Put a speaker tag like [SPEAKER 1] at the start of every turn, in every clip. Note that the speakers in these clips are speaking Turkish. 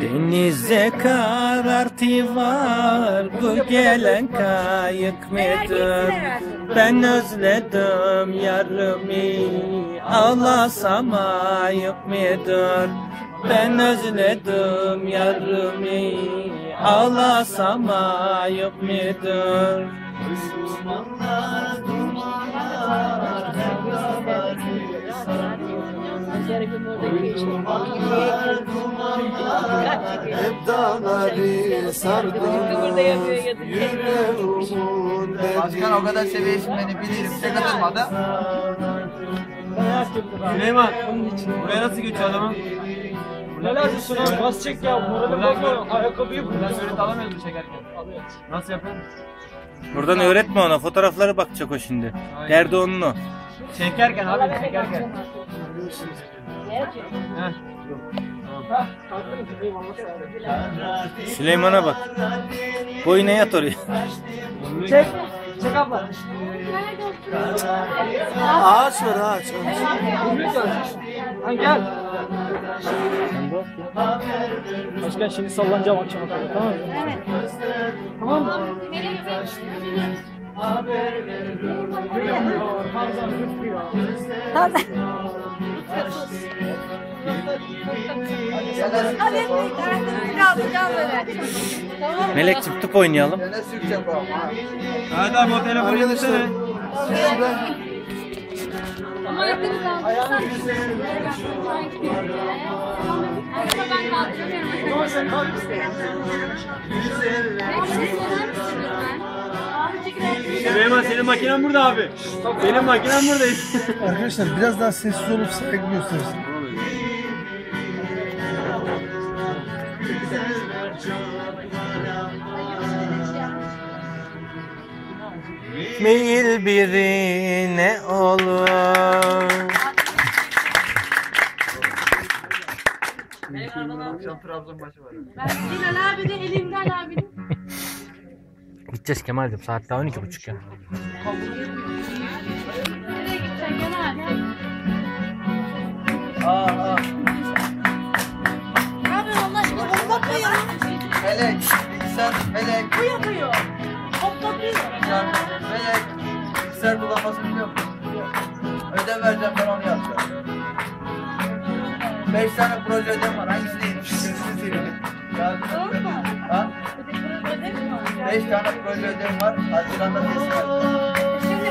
[SPEAKER 1] Denize karartı var bu gelen kayık mıdır? Ben özledim yarımı ağlasam ayıp mıdır? Ben özledim yarımı ağlasam ayıp mıdır?
[SPEAKER 2] Hep dağları sardılar Yüreğimin
[SPEAKER 3] Başkan o kadar seviyorsun beni bilirim. Size katılmadı.
[SPEAKER 4] Süleyman, buraya nasıl geçiyor adamım?
[SPEAKER 5] Ne lazım sana? Bas çek ya. Morali bozma. Ayakkabıyı
[SPEAKER 4] Buradan şöyle alamıyoruz mu çekerken? Nasıl yapıyorsun?
[SPEAKER 1] Buradan öğretme ona fotoğraflara bakacak o şimdi. Derdi onun o.
[SPEAKER 4] Çekerken abi, çekerken. Heh.
[SPEAKER 1] Süleyman'a bak. Boyuna yat oraya.
[SPEAKER 5] Çek. Çek abla.
[SPEAKER 2] Ağaç var ağaç
[SPEAKER 5] Lan gel. Başkan şimdi sallanacağım akşama kadar tamam mı? Evet. Tamam mı?
[SPEAKER 6] Böyle. Tamam.
[SPEAKER 1] Melekçim top oynayalım.
[SPEAKER 4] Hadi abi o telefonu
[SPEAKER 2] Arkadaşlar
[SPEAKER 6] ben
[SPEAKER 5] işte.
[SPEAKER 4] Süleyman senin makinen burada abi. Benim makinem burada.
[SPEAKER 2] Arkadaşlar biraz daha sessiz olup saygı göstersin
[SPEAKER 1] Meyil birine olur.
[SPEAKER 3] Akşam Trabzon maçı var.
[SPEAKER 6] Bilal abi de elimden abi.
[SPEAKER 1] Gideceğiz Kemal'cim saat daha 12.30 ya.
[SPEAKER 6] Nereye gideceksin Kemal?
[SPEAKER 3] Aa aa.
[SPEAKER 6] Ne yapıyorsun Allah aşkına? Hoplatmıyor.
[SPEAKER 3] Melek. Bilgisayar. Melek.
[SPEAKER 6] Bu yapıyor.
[SPEAKER 3] Bilgisayar. Melek. Bilgisayar kullanmasını biliyor? Ödev vereceğim ben onu yapacağım. Beş tane proje ödevim var. Hangisini yetiştiririz?
[SPEAKER 6] Doğru mu?
[SPEAKER 3] Beş tane proje ödevim var. Haziran'da teslim edeceğim.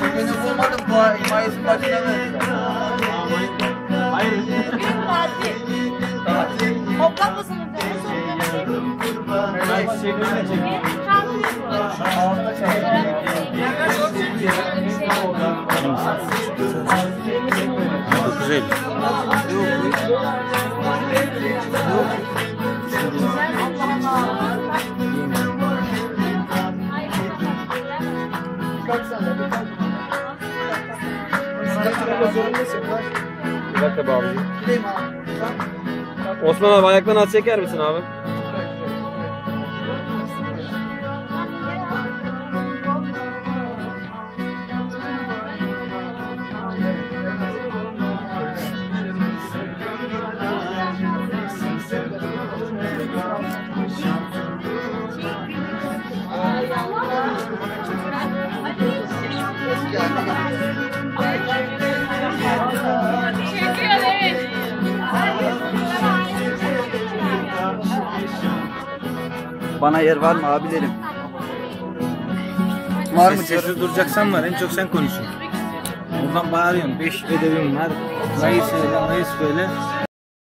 [SPEAKER 3] Bugünü bulmadım. Bu ay Mayıs'ın başına vereceğim.
[SPEAKER 4] Hayır.
[SPEAKER 6] Bugün tatil.
[SPEAKER 3] Tamam.
[SPEAKER 6] Hoplatmasın ödevi.
[SPEAKER 3] Melek.
[SPEAKER 6] Sonra tatil yapıyor.
[SPEAKER 3] Hafta çalışacağım.
[SPEAKER 1] Çok güzel.
[SPEAKER 4] Bir dakika be abi. Osman abi ayaklarını az çeker misin abi?
[SPEAKER 3] Bana yer var mı abilerim? Var mı
[SPEAKER 1] Sessiz duracaksan var en çok sen konuşuyorsun. Oradan bağırıyorsun. 5 ödevim var. Mayıs öyle, Mayıs böyle.